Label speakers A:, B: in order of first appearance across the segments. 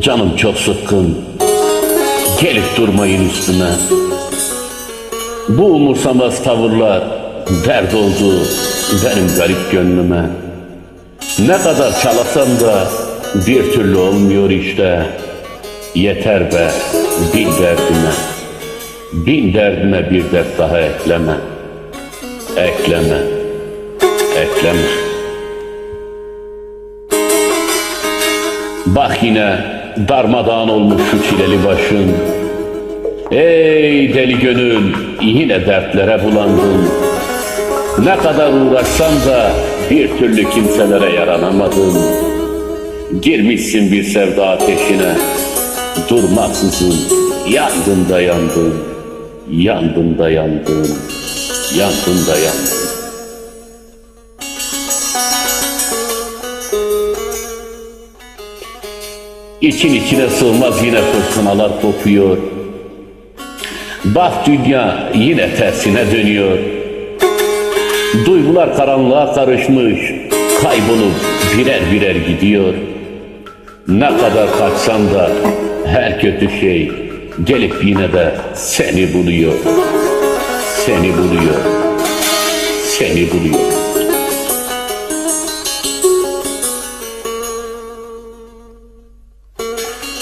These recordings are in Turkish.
A: Canım çok sıkkın. Gelip durmayın üstüme. Bu umursamaz tavırlar dert oldu benim garip gönlüme. Ne kadar çalasam da bir türlü olmuyor işte. Yeter be bin derdime. Bin derdime bir dert daha ekleme. Ekleme. Ekleme. Bak yine darmadağın olmuş şu çileli başın. Ey deli gönül yine dertlere bulandın. Ne kadar uğraşsam da bir türlü kimselere yaranamadın. Girmişsin bir sevda ateşine. Durmaksızın yandın da yandın. Yandın da yandın. Yandın da yandın. İçin içine sığmaz yine fırtınalar kopuyor. Bak dünya yine tersine dönüyor. Duygular karanlığa karışmış, kaybolup birer birer gidiyor. Ne kadar kaçsan da her kötü şey gelip yine de seni buluyor. Seni buluyor. Seni buluyor.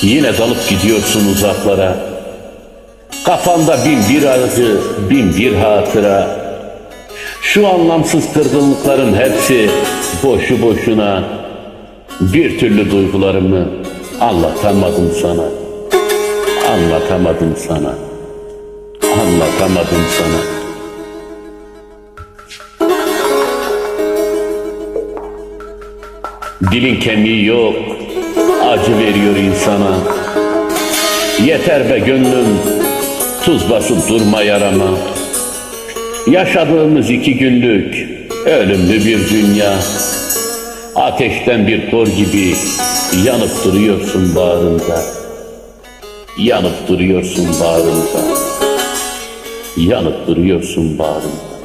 A: Yine dalıp gidiyorsun uzaklara. Kafanda bin bir arzu, bin bir hatıra. Şu anlamsız kırgınlıkların hepsi boşu boşuna. Bir türlü duygularımı anlatamadım sana. Anlatamadım sana. Anlatamadım sana. Dilin kemiği yok, acı veriyor insana. Yeter be gönlüm, tuz basıp durma yarama. Yaşadığımız iki günlük ölümlü bir dünya. Ateşten bir kor gibi yanıp duruyorsun bağrımda. Yanıp duruyorsun bağrımda. Yanıp duruyorsun bağrımda.